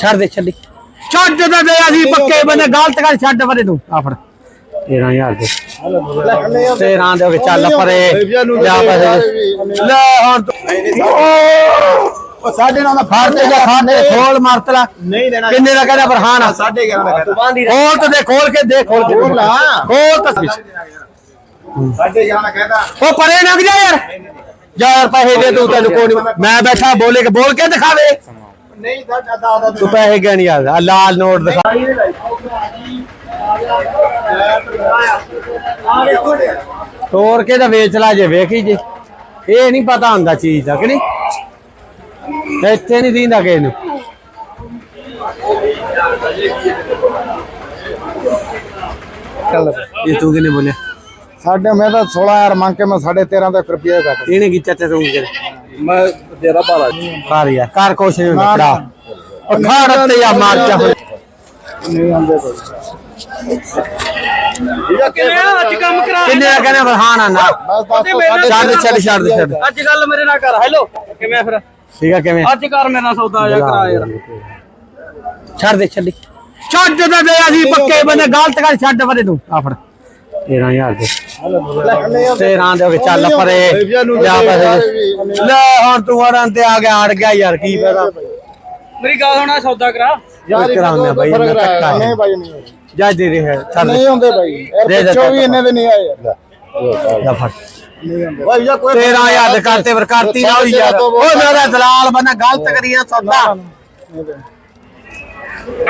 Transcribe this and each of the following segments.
ਛੱਡ ਦੇ ਛੱਡੀ। ਛੱਡ ਦੇ ਦੇ ਅਸੀਂ ਪੱਕੇ ਬੰਦੇ ਗਲਤ ਕਰ ਛੱਡ ਪਰੇ ਤੂੰ। ਆ ਫੜ। 13000 ਦੇ। 13 ਦੇ ਹੋ ਗਏ ਚੱਲ ਪਰੇ। ਜਾ ਪੈਸੇ ਲੈ ਹੁਣ ਉਹ ਸਾਡੇ ਨਾਲ ਦਾ ਫੜ ਤੇ ਜਾ ਫੜ ਤੇ ਖੋਲ ਮਾਰਤਲਾ ਨਹੀਂ ਦੇਣਾ। ਕਿੰਨੇ ਦਾ ਕਹਿੰਦਾ ਬਰਹਾਨ ਸਾਡੇ 11 ਦਾ ਕਹਿੰਦਾ। ਖੋਲ ਤੇ ਦੇ ਖੋਲ ਕੇ ਦੇ ਖੋਲ ਕੇ ਖੋਲ ਤਾਂ ਸਾਡੇ 11 ਦਾ ਕਹਿੰਦਾ। ਉਹ ਪਰੇ ਲੰਘ ਜਾ ਯਾਰ। ਯਾਰ ਪੈਸੇ ਦੇ ਤੂੰ ਤੈਨੂੰ ਕੋਈ ਨੀ- ਮੈਂ ਬੈਠਾ ਬੋਲੇ ਕੇ ਬੋਲ ਕੇ ਦਿਖਾਵੇ ਨਹੀਂ ਸਾਡਾ ਦਾ ਦਾ ਤੂੰ ਪੈਸੇ ਕਿਉਂ ਨਹੀਂ ਆਦਾ ਲਾਲ ਨੋਟ ਦਿਖਾ। ਤੋੜ ਕੇ ਤਾਂ ਵੇਚ ਲਾ ਜੇ ਵੇਖੀ ਜੇ। ਇਹ ਨਹੀਂ ਪਤਾ ਹੁੰਦਾ ਚੀਜ਼ ਦਾ ਕਿ ਨਹੀਂ? ਇੱਥੇ ਨਹੀਂ ਦਿੰਦਾ ਕਿਸੇ ਨੂੰ। ਇਹ ਤੂੰ ਕਿਨੇ ਬੋਲਿਆ? ਸਾਡੇ ਮੈਂ ਤਾਂ 16000 ਮੰਗ ਕੇ ਮੈਂ 13.5 ਦਾ ਰੁਪਏ ਕੱਟ ਇਹਨੇ ਕੀ ਚਾਚਾ ਤੂੰ ਕਿਨੇ ਮੈਂ ਤੇਰਾ ਭਾਲਾ। ਕਰ ਯਾਰ ਕਰ ਕੁਛ ਨਹੀਂ ਹੁੰਦਾ ਖੜਾ ਉਹ ਖਾੜ ਤੇ ਆ ਮਾਰ ਚਾ ਨਹੀਂ ਆਉਂਦੇ ਕੋਈ ਅੱਜ ਕੰਮ ਕਰਾ ਕਿੰਨੇ ਦਾ ਕਹਿੰਦਾ ਬਰਹਾਨ ਆ ਨਾ ਬਸ ਬਸ ਛੱਡ ਛੱਡ ਛੱਡ ਛੱਡ। ਅੱਜ ਗੱਲ ਮੇਰੇ ਨਾਲ ਕਰ ਹੈਲੋ। ਕਿਵੇਂ ਫਿਰ? ਠੀਕ ਆ ਕਿਵੇਂ? ਅੱਜ ਕਰ ਮੇਰੇ ਸੌਦਾ ਆ ਜਾ ਕਰਾ ਯਾਰ। ਛੱਡ ਦੇ ਛੱਡੀ ਛੱਡ ਦੇ ਦੇ ਅਸੀਂ ਪੱਕੇ ਬੰਦੇ ਗਲਤ ਕਰ ਛੱਡ ਪਰੇ ਤੂੰ। ਆ ਫੜ। 13000 ਦੇ। 13 ਦੇ ਗਏ ਚੱਲ ਪਰੇ। ਜਾ ਪੈਸੇ ਲੈ ਹੁਣ ਤੂੰ ਅੜਾਂ ਤੇ ਆ ਗਿਆ ਅੜ ਗਿਆ ਯਾਰ ਕੀ ਫਾਇਦਾ? ਮੇਰੀ ਗੱਲ ਸੁਣਾ ਸੌਦਾ ਕਰਾ। ਯਾਰ ਕਰਾਉਂਦੇ ਆ ਬਾਈ, ਫ਼ਰਕ ਇੰਨਾ ਧੱਕਾ ਹੈ। ਨਹੀਂ ਬਾਈ ਨਹੀਂ। ਜਾ ਦੇ ਦੇ ਛੱਡ ਨਹੀਂ ਦੇ ਹੁੰਦੇ ਬਾਈ। ਯਾਰ ਦੇ ਦੇ ਪਿੱਛੋਂ ਵੀ ਇੰਨੇ ਦੇ ਨਹੀਂ ਆਏ ਯਾਰ। ਜਾ ਫੜ। ਨਹੀਂ ਹੁੰਦੇ। ਬਾਈ ਯਾਰ ਕੋਈ 13000 ਦੇ ਕਰਤੇ ਵਰ ਕਰਤੀ ਨਾ ਹੋਈ ਯਾਰ। ਉਹ ਮੇਰਾ ਦਲਾਲ ਬੰਦਾ ਗਲਤ ਕਰੀਆਂ ਸੌਦਾ।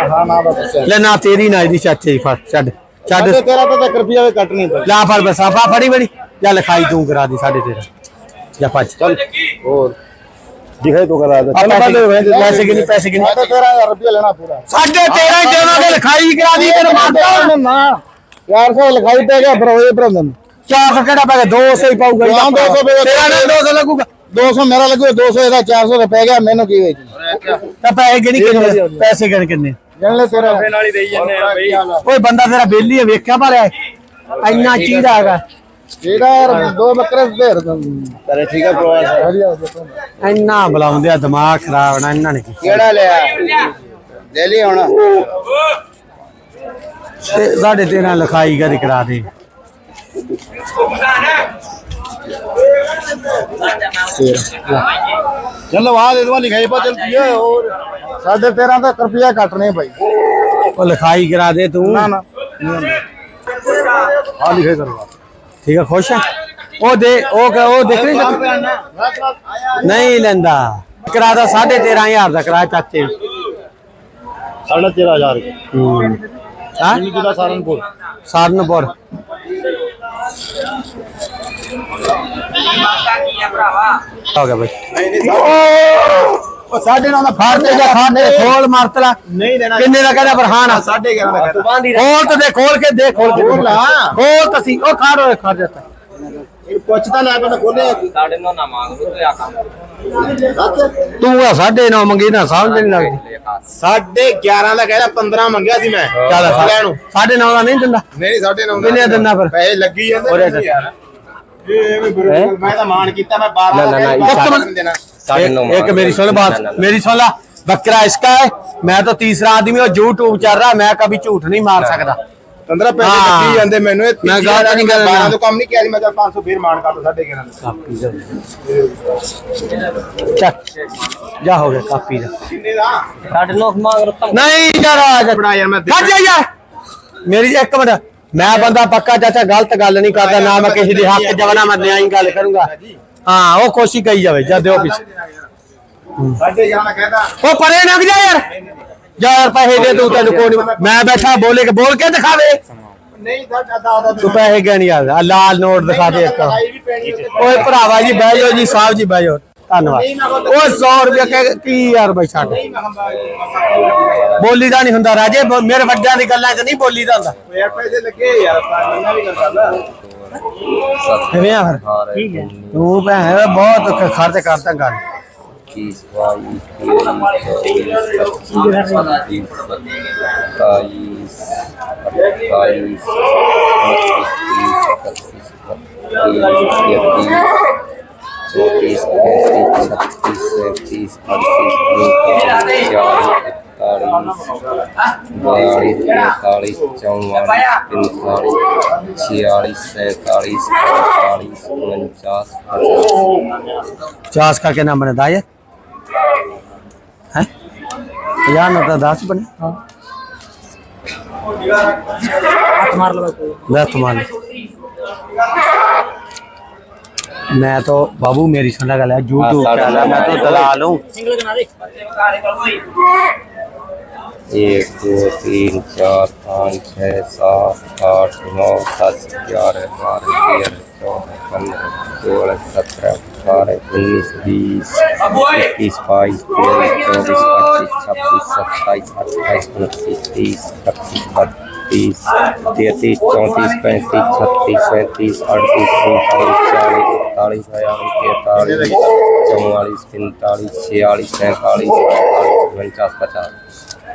ਹਾਂ ਨਾ ਬਸ। ਲੈ ਨਾ ਤੇਰੀ ਨਾ ਇਹਦੀ ਚਾਚੇ ਦੀ ਫੜ ਛੱਡ। ਛੱਡ। ਸਾਡੇ ਤੇਰਾ ਤਾਂ 1 ਰੁਪਿਆ ਵੀ ਕੱਟ ਨਹੀਂ ਪਈ ਲਾ ਫੜ ਬਸਾਫਾ ਫੜੀ ਬੜੀ ਜਾ ਲਿਖਾਈ ਤੂੰ ਕਰਾ ਦੀ ਸਾਡੇ ਤੇਰਾ। ਜਾ ਭੱਜ। ਚੱਲ। ਹੋਰ। ਦਿਖਾਈ ਤੋ ਕਰਾ ਦੇ। ਆਪਾਂ ਪੈਸੇ ਪੈਸੇ ਕਿੰਨੀ ਪੈਸੇ ਕਿੰਨੀ ਸਾਡੇ 13000 ਰੁਪਿਆ ਲੈਣਾ ਪੂਰਾ। ਸਾਡੇ 13 ਜਨਾਂ ਦੇ ਲਿਖਾਈ ਕਰਾ ਦੀ ਤੈਨੂੰ ਮਾਰਦਾ ਨਾ 400 ਲਿਖਾਈ ਪੈ ਗਿਆ ਫਿਰ ਹੋਏ ਪ੍ਰਬੰਧਨ 400 ਕਿਹੜਾ ਪੈ ਗਿਆ? 200 ਹੀ ਪਾਊਗਾ ਹਾਂ, 200 ਪਏਗਾ। ਤੇਰਾ ਨਾਲ 200 ਲੱਗੂਗਾ। 200 ਮੇਰਾ ਲੱਗੂ 200 ਇਹਦਾ 400 ਦਾ ਪੈ ਗਿਆ ਮੈਨੂੰ ਕੀ ਵੇਚ ਤਾਂ ਪੈਸੇ ਕਿੰਨੀ? ਕਿੰਨੇ ਪੈਸੇ ਕਿੰਨੇ ਕਿੰਨੇ? ਜਣ ਲੈ ਤੇਰਾ। ਨਾਲ ਹੀ ਦੇਈ ਜਾਂਦੇ ਆ ਬਈ। ਓਏ ਬੰਦਾ ਤੇਰਾ ਬੇਲੀ ਹੈ ਵੇਖਿਆ ਪਰ ਇੰਨਾ ਚੀੜਾ ਹੈਗਾ। ਜਿਹੜਾ ਯਾਰ ਦੋ ਬੱਕਰੇ ਫੇਰ ਤੇਰੇ ਠੀਕ ਹੈ ਵਧੀਆ ਇੰਨਾ ਬੁਲਾਉਂਦੇ ਆ ਦਿਮਾਗ ਖਰਾਬ ਨਾ ਇਹਨਾਂ ਨੇ ਕਿਹੜਾ ਲਿਆ? ਲੈ ਲਈ ਹੁਣ। ਤੇ ਸਾਡੇ ਤੇਰਾ ਲਿਖਾਈ ਕਰੀ ਕਰਾ ਦੇ। ਚਲੋ ਆ ਦੇ ਦਵਾ ਲਿਖਾਈ ਪਾ ਚੱਲ ਪੀਏ ਹੋਰ। ਸਾਡੇ 13 ਦਾ ਰੁਪਿਆ ਕੱਟਣੇ ਭਾਈ ਉਹ ਲਿਖਾਈ ਕਰਾ ਦੇ ਤੂੰ। ਨਾ ਨਾ। ਆ ਲਿਖਾਈ ਕਰਵਾ। ਠੀਕ ਹੈ ਖੁਸ਼ ਹੈ ਉਹ ਦੇ ਉਹ ਕ- ਉਹ ਦੇਖ ਨਹੀਂ ਨਹੀਂ ਲੈਂਦਾ। ਕਰਾ ਦਾ 13500 ਦਾ ਕਰਾ ਚਾਚੇ। ਸਾਡਾ 13000 ਹੂੰ। ਹਾਂ? ਜ਼ਿਲ੍ਹਾ ਸਹਾਰਨਪੁਰ? ਸਾਰਨਪੁਰ ਹੋ ਗਿਆ ਬਈ। ਉਹ ਸਾਡੇ ਨਾਲ ਦਾ ਫੜ ਤੇ ਜਾ ਖੋਲ ਮਾਰਤਲਾ ਨਹੀਂ ਦੇਣਾ ਕਿੰਨੇ ਦਾ ਕਹਿੰਦਾ ਬਰਹਾਨ ਆ? ਸਾਡੇ 11 ਦਾ ਕਹਿੰਦਾ। ਖੋਲ ਤੇ ਦੇ ਖੋਲ ਕੇ ਦੇ ਖੋਲ ਕੇ ਖੋਲ ਤਸੀ ਉਹ ਖੜ ਹੋਏ ਖੜ ਜਾਂਦਾ ਇਹ ਪੁੱਛਦਾ ਲੈ ਖੋਲੇ। ਸਾਡੇ ਨਾਲ ਨਾ ਮੰਗ ਤੂੰ ਆ ਕੰਮ ਤੂੰ ਆ ਸਾਢੇ ਨੌ ਮੰਗੀ ਨਾ ਸਮਝ ਨਹੀਂ ਲੱਗਦੀ ਸਾਡੇ 11 ਦਾ ਕਹਿੰਦਾ 15 ਮੰਗਿਆ ਸੀ ਮੈਂ। ਚੱਲ ਲੈਣ ਨੂੰ ਸਾਢੇ ਨੌ ਦਾ ਨਹੀਂ ਦਿੰਦਾ। ਨਹੀਂ ਸਾਡੇ 9 ਕਿੰਨੇ ਦਿੰਦਾ ਫਿਰ? ਪੈਸੇ ਲੱਗੀ ਜਾਂਦੇ ਯਾਰ ਇਹ ਐਵੇਂ? ਮੈਂ ਤਾਂ ਮਾਨ ਕੀਤਾ ਮੈਂ 12 ਲੈ, ਲੈ, ਲੈ, ਦਾ ਕਹਿੰਦਾ ਦੇਣਾ। एक, एक मेरी सुन बात मेरी सुन ला बकरा इसका है मैं तो तीसरा आदमी हूँ यूट्यूब चल रहा है मैं कभी झूठ नहीं मार सकता 15 ਪੈਸੇ ਹਾਂ। ਲੱਗੀ ਜਾਂਦੇ ਮੈਨੂੰ ਇਹ ਮੈਂ ਤੀਜੀ ਗਲਤ ਵਾਰ ਨਹੀਂ ਮੈਂ ਕਰਨਾ। 12 ਤੋਂ ਕੰਮ ਨਹੀਂ ਕਿਹਾ ਸੀ ਮੈਂ ਤਾਂ 500 ਫੇਰ ਮਾਨ ਕਰ ਦੋ ਸਾਡੇ 11 चल जा हो गया कापी का ਕਿੰਨੇ ਦਾ ਸਾਡੇ ਨਾਲ ਮੰਗ ਰਤਮ नहीं यार आज ਬਣਾ ਯਾਰ ਮੈਂ हट जा यार मेरी एक मिनट मैं बंदा पक्का चाचा गलत गल नहीं करता ना मैं किसी के हक जवना मैं न्याय गल करूंगा ਹਾਂ ਉਹ ਕੋਸ਼ਿਸ਼ ਕਰੀ ਜਾਵੇ ਜਦ ਦਿਓ ਪਿੱਛੇ। ਸਾਡੇ ਜਾਣਾ ਕਹਿੰਦਾ। ਉਹ ਪਰੇ ਨਾ ਜਾ ਯਾਰ। ਜਾ ਯਾਰ ਪੈਸੇ ਦੇ ਤੂੰ ਤੈਨੂੰ ਕੋਈ ਮੈਂ ਬੈਠਾ ਬੋਲੇ ਕੇ ਬੋਲ ਕੇ ਦਿਖਾਵੇ ਨਹੀਂ ਤੂੰ ਪੈਸੇ ਕਿਉਂ ਨਹੀਂ ਆਦਾ ਲਾਲ ਨੋਟ ਦਿਖਾ ਦੇ ਇੱਕ। ਓਏ ਭਰਾਵਾ ਜੀ ਬਹਿ ਜਾਓ ਜੀ ਸਾਹਿਬ ਜੀ ਬਹਿ ਜਾਓ। ਧੰਨਵਾਦ। ਉਹ 100 ਰੁਪਏ ਕੀ ਯਾਰ ਬਈ ਛੱਡ। ਬੋਲੀ ਦਾ ਨਹੀਂ ਹੁੰਦਾ ਰਾਜੇ ਮੇਰੇ ਵੱਡਿਆਂ ਦੀ ਗੱਲਾਂ 'ਚ ਨਹੀਂ ਬੋਲੀ ਦਾ ਹੁੰਦਾ। ਪੈਸੇ ਲੱਗੇ ਯਾਰ ਪਾਣੀ ਵੀ ਗੱਲ ਕਰਦਾ ਕਿਵੇਂ ਆ ਫਿਰ ਠੀਕ ਹੈ ਤੂੰ ਭੈਣ ਬਹੁਤ ਖ- ਖਰਚ ਕਰਦਾ ਗੱਲ चौंतीस पैंतीस छत्तीस सैंतीस अड़तीस उनतालीस चालीस 41 42 43 44 46 47 48 49 50 का क्या नाम बना दाय है पचास ना था दस बने दस मान मैं तो बाबू मेरी सुना गल है यूट्यूब चैनल मैं तो दलाल हूँ ایک، دو، تین، چار، پانچ، چھ، سات، آٹھ، نو، دس، گیارہ، بارہ، تیرہ، چودہ، پندرہ، سولہ، سترہ، اٹھارہ، انیس، بیس، اکیس، بائیس تیئیس چوبیس، پچیس، چھبیس، ستائیس، اٹھائیس، انتیس، تیس، اکتیس، بتیس، تینتیس، چونتیس، پینتیس، چھتیس، سینتیس، اڑتیس انتالیس چالیس اکتالیس بیالیس تینتالیس، چوالیس، پینتالیس، چھیالیس، سینتالیس انچاس پچاس۔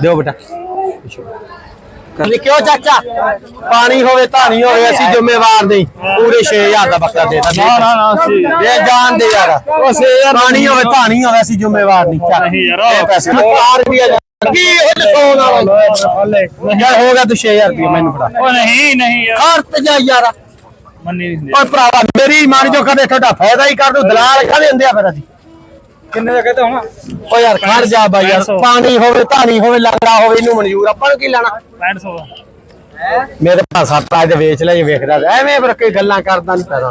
ਦਿਓ ਬੇਟਾ। ਕਿਉਂ ਚਾਚਾ? ਪਾਣੀ ਹੋਵੇ ਧਾਣੀ ਹੋਵੇ ਅਸੀਂ ਜ਼ਿੰਮੇਵਾਰ ਨਹੀਂ। ਪੂਰੇ 6000 ਦਾ ਬੱਕਰਾ ਦੇ ਦਾਂ ਨਾ ਨਾ ਨਾ ਸੀ ਦੇ ਜਾਣ ਦੇ ਯਾਰ। ਉਹ 6000 ਪਾਣੀ ਹੋਵੇ ਧਾਣੀ ਹੋਵੇ ਅਸੀਂ ਜ਼ਿੰਮੇਵਾਰ ਨਹੀਂ। ਚੱਲ। ਨਹੀਂ ਯਾਰ। ਇਹ ਪੈਸੇ ਨਾ ਕਾਰ ਵੀ ਆ ਜਾ ਕੀ ਇਹ ਸੋਨ ਵਾਲਾ ਯਾਰ ਹੋ ਗਿਆ ਤੂੰ 6000 ਰੁਪਏ ਮੈਨੂੰ ਫੜਾ। ਉਹ ਨਹੀਂ ਨਹੀਂ ਯਾਰ। ਖਰਚ ਜਾ ਯਾਰ। ਮੰਨੀ ਨਹੀਂ ਓਏ ਭਰਾਵਾ ਮੇਰੀ ਮਨ ਜੋ ਕਦੇ ਤੁਹਾਡਾ ਫਾਇਦਾ ਹੀ ਕਰ ਦੂ ਦਲਾਲ ਕਾਹਦੇ ਹੁੰਦੇ ਆ ਫਿਰ ਅਸੀਂ? ਕਿੰਨੇ ਦਾ ਕਹਤਾ ਹੁਣ? ਓ ਯਾਰ ਖੜ ਜਾ ਬਾਈ ਯਾਰ ਪਾਣੀ ਹੋਵੇ ਧਾਣੀ ਹੋਵੇ ਲੰਗੜਾ ਹੋਵੇ ਇਹਨੂੰ ਮਨਜ਼ੂਰ ਆਪਾਂ ਨੂੰ ਕੀ ਲੈਣਾ? 6500 ਮੇਰੇ ਭਾਅ ਸੱਤ ਅੱਜ ਵੇਚ ਲੈ ਜੇ ਵੇਖਦਾ ਤਾਂ ਐਵੇਂ ਫਿਰ ਕੋਈ ਗੱਲਾਂ ਕਰਦਾ ਨਹੀਂ ਪੈਦਾ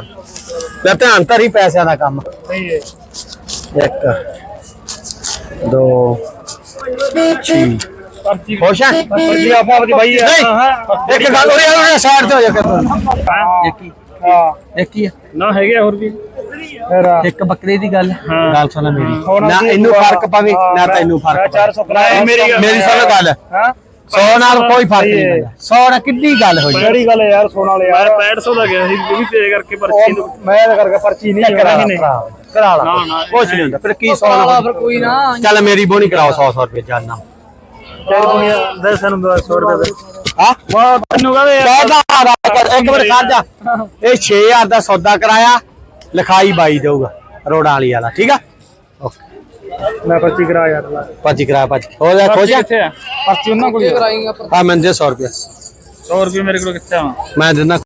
ਮੈਂ ਧਿਆਨ ਧਰੀ ਪੈਸਿਆਂ ਦਾ ਕੰਮ। ਸਹੀ ਹੈ। ਇੱਕ ਦੋ ਪਰਚੀ ਖੁਸ਼ ਹੈ ਪਰਚੀ ਆਪੋ ਆਪਦੀ ਬਾਈ ਹੈ ਇੱਕ ਗੱਲ ਹੋਈ ਉਹਨੇ ਸਾਈਡ ਤੇ ਹੋ ਜਾ ਕੇ ਇੱਕ ਹੀ। ਹਾਂ ਇੱਕ ਹੀ ਆ। ਨਾ ਹੈਗੇ ਆ ਹੋਰ ਵੀ। ਫਿਰ ਇੱਕ ਬੱਕਰੇ ਦੀ ਗੱਲ ਹਾਂ। ਗੱਲ ਸੁਣ ਮੇਰੀ। ਹੁਣ ਨਾ ਅਸੀਂ ਇਹਨੂੰ ਹਾਂ, ਫ਼ਰਕ ਪਵੇ ਨਾ ਹਾਂ, ਤੈਨੂੰ ਫ਼ਰਕ ਮੈਂ 400 ਕਰਾਇਆ। ਮੇਰੀ ਗੱਲ ਮੇਰੀ ਸੁਣ। ਗੱਲ। ਹਾਂ। 100 ਨਾਲ ਕੋਈ ਫ਼ਰਕ ਸਹੀ ਨਹੀਂ ਹੈ। ਪੈਂਦਾ 100 ਨਾਲ ਕਿੱਡੀ ਗੱਲ ਹੋਈ? ਕਿਹੜੀ ਗੱਲ ਹੈ ਯਾਰ ਸੋਨ ਵਾਲੇ ਯਾਰ? ਮੈਂ 6500 ਦਾ ਗਿਆ ਸੀ ਉਹ ਵੀ ਤੇਰੇ ਕਰਕੇ ਪਰਚੀ ਮੈਂ ਤਾਂ ਕਰਕੇ ਪਰਚੀ ਨਹੀਂ ਕਰਾ ਕਰਾਈ ਲਾ ਕਰਾ ਲਾ। ਨਾ, ਨਾ। ਕੁਛ ਨਹੀਂ ਹੁੰਦਾ। ਫਿਰ ਕੀ 100 ਨਾਲ ਫਿਰ ਕੋਈ ਨਾ। ਚੱਲ ਮੇਰੀ ਬੋਨੀ ਕਰਾਓ 100 100 ਰੁਪਏ ਜਾਨਾ ਤੇਰੇ ਕੋਲ ਦੇ ਸਾਨੂੰ 100 ਰੁਪਏ ਦੇ। ਹਾਂ? ਤੈਨੂੰ ਕਹਦੇ ਯਾਰ ਸੌਦਾ ਇੱਕ ਮਿੰਟ ਖੜ ਜਾ। ਇਹ 6000 ਦਾ ਸੌਦਾ ਕਰਾਇਆ ਲਿਖਾਈ ਬਾਈ ਦੇਊਗਾ ਰੋੜਾਂ ਵਾਲੀ ਵਾਲਾ ਠੀਕ ਆ? ਮੈਂ ਪਰਚੀ ਕਰਾ ਯਾਰ ਹੋ ਜਾ ਪਰਚੀ। ਆ? ਕਿੱਥੇ ਆ? ਪਰਚੀ ਉਹਨਾਂ ਕੋਲ ਹੀ ਆ। ਕਰਾਏਗਾ ਆ ਮੈਂ ਦੇ 100 ਰੁਪਏ। 100 ਰੁਪਏ ਮੇਰੇ ਕੋਲ ਕਿੱਥੇ ਆ? ਮੈਂ ਦਿੰਦਾ